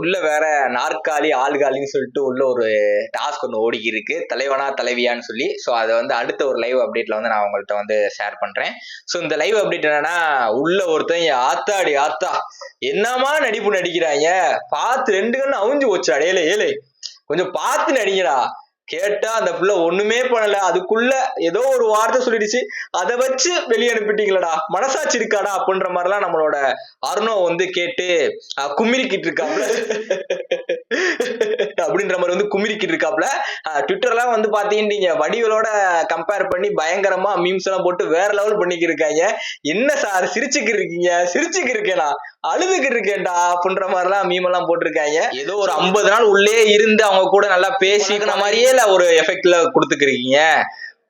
உள்ள வேற நாற்காலி ஆள்காலின்னு சொல்லிட்டு உள்ள ஒரு டாஸ்க் ஒன்று ஓடி இருக்கு தலைவனா தலைவியான்னு சொல்லி. ஸோ அதை வந்து அடுத்த ஒரு லைவ் அப்டேட்ல வந்து நான் உங்கள்கிட்ட வந்து ஷேர் பண்றேன். ஸோ இந்த லைவ் அப்டேட் என்னன்னா உள்ள ஒருத்தன் ஆத்தாடி ஆத்தா. என்னமா நடிப்பு நடிக்கிறாங்க பார்த்து ரெண்டு கண்ணு அவிஞ்சு போச்சு. அடையில ஏலே. கொஞ்சம் பார்த்து நடிங்கடா. கேட்டா அந்த புள்ள ஒண்ணுமே பண்ணல. அதுக்குள்ள ஏதோ ஒரு வார்த்தை சொல்லிடுச்சு. அதை வச்சு வெளியே அனுப்பிட்டீங்களடா. மனசாட்சி இருக்காடா அப்படின்ற மாதிரிலாம் நம்மளோட அருணோ வந்து கேட்டு அஹ், கும்மிரிக்கிட்டு இருக்காப்ல. அப்படின்ற மாதிரி வந்து கும்மிரிக்கிட்டு இருக்காப்ல. ட்விட்டர்லாம் வந்து பாத்தீங்கன்னா வடிவலோட கம்பேர் பண்ணி பயங்கரமா மீம்ஸ் எல்லாம் போட்டு வேற லெவல் பண்ணிக்கிட்டு இருக்காங்க. என்ன சார் சிரிச்சுக்கிட்டு இருக்கீங்க? சிரிச்சுக்கிட்டு இருக்கேனா? அழுதுகிட்டு இருக்கேன்டா அப்படின்ற மாதிரிலாம் மீம் எல்லாம் போட்டிருக்காங்க. ஏதோ ஒரு ஐம்பது நாள் உள்ளே இருந்து அவங்க கூட நல்லா பேசிக்கிற மாதிரியே இல்ல ஒரு எஃபெக்ட்ல கொடுத்துக்கிறீங்க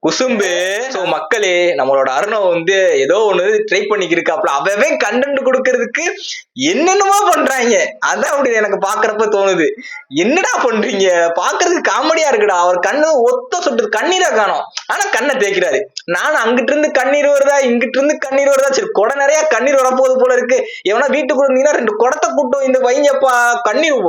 குசும்பு. சோ மக்களே நம்மளோட அருணம் வந்து ஏதோ ஒண்ணு ட்ரை பண்ணிக்கிருக்காப்ல அவன் கண்டென்ட் கொடுக்கறதுக்கு என்னென்னமோ பண்றாங்க. அதான் அப்படி எனக்கு பாக்குறப்ப தோணுது. என்னடா பண்றீங்க? பாக்குறதுக்கு காமெடியா இருக்குடா. அவர் கண்ணு ஒத்த சுட்டு கண்ணீரா காணோம். ஆனா கண்ணை தேய்க்கிறாரு. நானும் அங்கிட்டு இருந்து கண்ணீர் வருதா இங்கிட்டு இருந்து கண்ணீர் வருதா? சரி கொடை நிறைய கண்ணீர் வரப்போகுது போல இருக்கு. எவனா வீட்டுக்குள்ள இருந்தீங்கன்னா ரெண்டு குடத்தை கூட்டம் இந்த வைங்கப்பா கண்ணீர்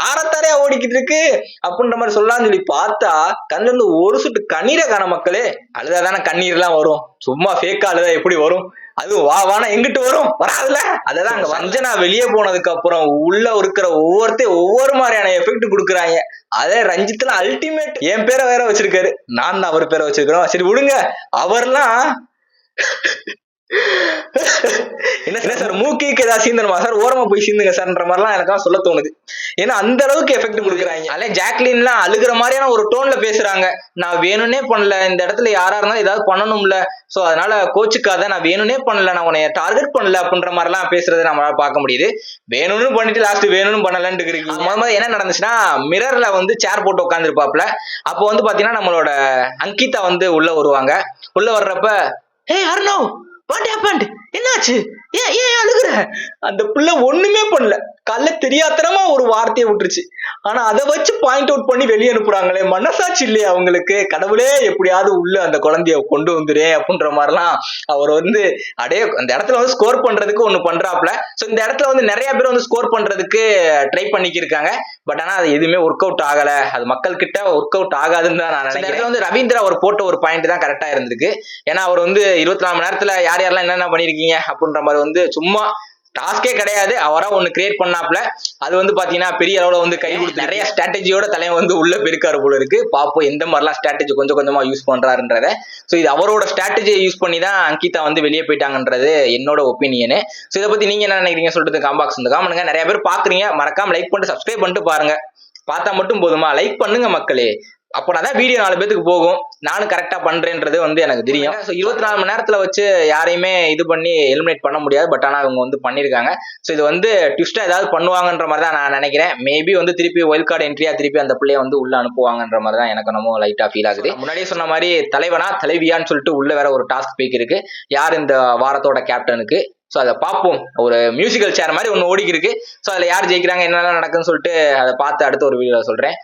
தாரத்தாரையா ஓடிக்கிட்டு இருக்கு. அப்படின்ற மாதிரி சொல்லலாம்னு சொல்லி பார்த்தா கண்ணுல இருந்து ஒரு சொட்டு கண்ணீரை காண மக்கள். அழுதாதானே கண்ணீர் எல்லாம் வரும். சும்மா ஃபேக்கா அழுதா எப்படி வரும்? அதுவும் வா வானா எங்கிட்டு வரும்? வராதுல அதான் அங்க வஞ்சனா வெளியே போனதுக்கு அப்புறம் உள்ள இருக்கிற ஒவ்வொருத்தையும் ஒவ்வொரு மாதிரியான எஃபெக்ட் கொடுக்குறாங்க. அதே ரஞ்சித்ல அல்டிமேட் என் பேரை வேற வச்சிருக்காரு. நான் தான் அவர் பேரை வச்சிருக்கிறோம். சரி விடுங்க. அவர்லாம் ஏதாவது சீந்தணுமா சார் ஓரமா போய் சீந்துங்க சார்ன்ற மாதிரிலாம் எனக்கு சொல்ல தோணுது. ஏன்னா அந்த அளவுக்கு எஃபெக்ட் கொடுக்குறாங்க. அதே ஜாக்லின்லாம் அழுகிற மாதிரியான ஒரு டோன்ல பேசுறாங்க. நான் வேணும்னே பண்ணல. இந்த இடத்துல யாரா இருந்தாலும் ஏதாவது பண்ணணும்ல. சோ அதனால கோச்சுக்காத. நான் வேணும்னே பண்ணல. நான் உன்னை டார்கெட் பண்ணல அப்படின்ற மாதிரிலாம் பேசுறதை நம்மளால பார்க்க முடியுது. வேணும்னு பண்ணிட்டு லாஸ்ட் வேணும்னு பண்ணலன்ட்டு இருக்கீங்க முத முத என்ன நடந்துச்சுன்னா மிரர்ல வந்து சேர் போட்டு உட்காந்துருப்பாப்ல அப்போ வந்து பாத்தீங்கன்னா நம்மளோட அங்கிதா வந்து உள்ள வருவாங்க. உள்ள வர்றப்ப ஏய் அர்ணவ் வாட் ஹேப்பன்ட் என்னாச்சு? ஏன் ஏன் அழுகுற? அந்த பிள்ளை ஒண்ணுமே பண்ணல. கல்ல தெரியாத்தனமா ஒரு வார்த்தையை விட்டுருச்சு. ஆனா அதை வச்சு பாயிண்ட் அவுட் பண்ணி வெளியே அனுப்புறாங்களே மனசாட்சி இல்லையா அவங்களுக்கு? கடவுளே எப்படியாவது உள்ள அந்த குழந்தைய கொண்டு வந்துரு அப்படின்ற மாதிரிலாம் அவர் வந்து அடே அந்த இடத்துல வந்து ஸ்கோர் பண்றதுக்கு ஒண்ணு பண்றாப்ல சோ இந்த இடத்துல வந்து நிறைய பேர் வந்து ஸ்கோர் பண்றதுக்கு ட்ரை பண்ணிக்கிருக்காங்க. பட் ஆனா அது எதுவுமே ஒர்க் அவுட் ஆகல. அது மக்கள் கிட்ட ஒர்க் அவுட் ஆகாதுன்னு தான் நான் நினைக்கிறேன். வந்து ரவீந்திரா அவர் போட்ட ஒரு பாயிண்ட் தான் கரெக்டா இருந்திருக்கு. ஏன்னா அவர் வந்து இருபத்தி நாலு மணி நேரத்துல யார் யாரெல்லாம் என்னென்ன பண்ணிருக்கீங்க அப்படின்ற மாதிரி வந்து சும்மா டாஸ்கே கிடையாது. அவரா ஒண்ணு கிரியேட் பண்ணாப்ல அது வந்து பாத்தீங்கன்னா பெரிய அளவுல வந்து கை கொடுத்து நிறைய ஸ்ட்ராட்டஜியோட தலைவன் வந்து உள்ள பெருக்காரு போல இருக்கு. பாப்போம் எந்த மாதிரிலாம் ஸ்ட்ராட்டஜி கொஞ்சம் கொஞ்சமா யூஸ் பண்றாருன்றத. சோ இது அவரோட ஸ்ட்ராட்டஜியை யூஸ் பண்ணி தான் அங்கிதா வந்து வெளியே போயிட்டாங்கன்றது என்னோட ஒப்பீனியனு சோ இதை பத்தி நீங்க என்ன நினைக்கிறீங்க? சொல்லிட்டு காம்பாக்ஸ் வந்து காமனுங்க நிறைய பேர் பாக்குறீங்க. மறக்காம லைக் பண்ணிட்டு சப்ஸ்கிரைப் பண்ணிட்டு பாருங்க. பார்த்தா மட்டும் போதுமா? லைக் பண்ணுங்க மக்களே. அப்போ தான் வீடியோ நாலு பேத்துக்கு போகும். நானும் கரெக்டா பண்றேன்றது வந்து எனக்கு தெரியும். ஸோ இருபத்தி நாலு மணி நேரத்துல வச்சு யாரையுமே இது பண்ணி எலிமினேட் பண்ண முடியாது. பட் ஆனா இவங்க வந்து பண்ணிருக்காங்க. ஸோ இது வந்து ட்விஸ்டா ஏதாவது பண்ணுவாங்கன்ற மாதிரி தான் நான் நினைக்கிறேன். மேபி வந்து திருப்பி ஒயில் கார்டு என்ட்ரியா திருப்பி அந்த பிள்ளைய வந்து உள்ள அனுப்புவாங்கன்ற மாதிரி தான் எனக்கு நம்ம லைட்டா ஃபீல் ஆகுது. முன்னாடியே சொன்ன மாதிரி தலைவனா தலைவியான்னு சொல்லிட்டு உள்ள வேற ஒரு டாஸ்க் போய்க்கு இருக்கு. யார் இந்த வாரத்தோட கேப்டனுக்கு ஸோ அதை பார்ப்போம். ஒரு மியூசிக்கல் சேர் மாதிரி ஒன்று ஓடிக்கு இருக்கு ஸோ அதில் யார் ஜெயிக்கிறாங்க என்னென்ன நடக்குன்னு சொல்லிட்டு அதை பார்த்து அடுத்த ஒரு வீடியோவில் சொல்கிறேன்